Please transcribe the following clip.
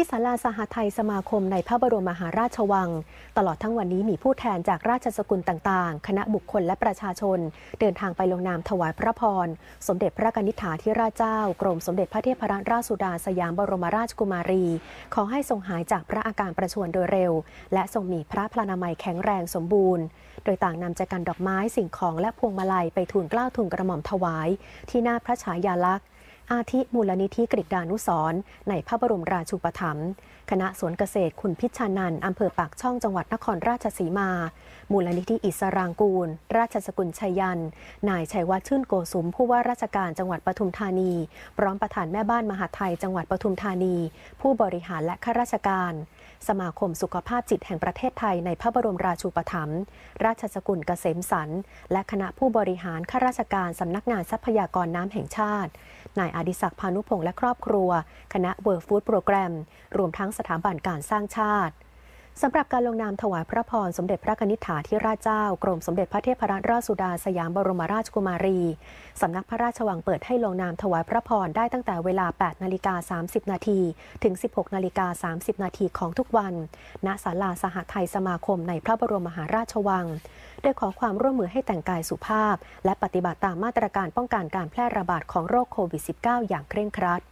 ที่ศาลาสหไทยสมาคมในพระบรมมหาราชวัง ตลอดทั้งวันนี้มีผู้แทนจากราชสกุลต่างๆ คณะบุคคลและประชาชน เดินทางไปลงนามถวายพระพร สมเด็จพระกนิษฐาธิราชเจ้า กรมสมเด็จพระเทพรัตนราชสุดาสยามบรมราชกุมารี ขอให้ทรงหายจากพระอาการประชวรโดยเร็ว และทรงมีพระพลานามัยแข็งแรงสมบูรณ์ โดยต่างนำใจกันดอกไม้สิ่งของและพวงมาลัยไปทูลเกล้าทูลกระหม่อมถวาย ที่หน้าพระฉายาลักษณ์ อาทิมูลนิธิกฤษดานุสรในพระบรมราชูปถัมภ์คณะสวนเกษตรคุณพิชานันท์อำเภอปากช่องจังหวัดนครราชสีมา มูลนิธิอิสรางกูล ราชสกุลชัยยัน นายชัยวัฒน์ชื่นโกสุม ผู้ว่าราชการจังหวัดปทุมธานี พร้อมประธานแม่บ้านมหาไทยจังหวัดปทุมธานี ผู้บริหารและข้าราชการ สมาคมสุขภาพจิตแห่งประเทศไทยในพระบรมราชูปถัมภ์ราชสกุลเกษมสันและคณะผู้บริหารข้าราชการสำนักงานทรัพยากรน้ำแห่งชาตินายอดิศักดิ์พานุพงษ์และครอบครัว คณะเวิร์ฟู้ดโปรแกรม รวมทั้งสถาบันการสร้างชาติ สำหรับการลงนามถวายพระพร สมเด็จพระกนิษฐาธิราชเจ้า กรมสมเด็จพระเทพรัตนราชสุดาสยามบรมราชกุมารี สำนักพระราชวังเปิดให้ลงนามถวายพระพรได้ตั้งแต่เวลา 8 นาฬิกา 30 นาทีถึง 16 นาฬิกา 30 นาทีของทุกวัน ณ ศาลาสหไทยสมาคมในพระบรมมหาราชวัง โดยขอความร่วมมือให้แต่งกายสุภาพ และปฏิบัติตามมาตรการป้องกันการแพร่ระบาดของโรคโควิด -19 อย่างเคร่งครัด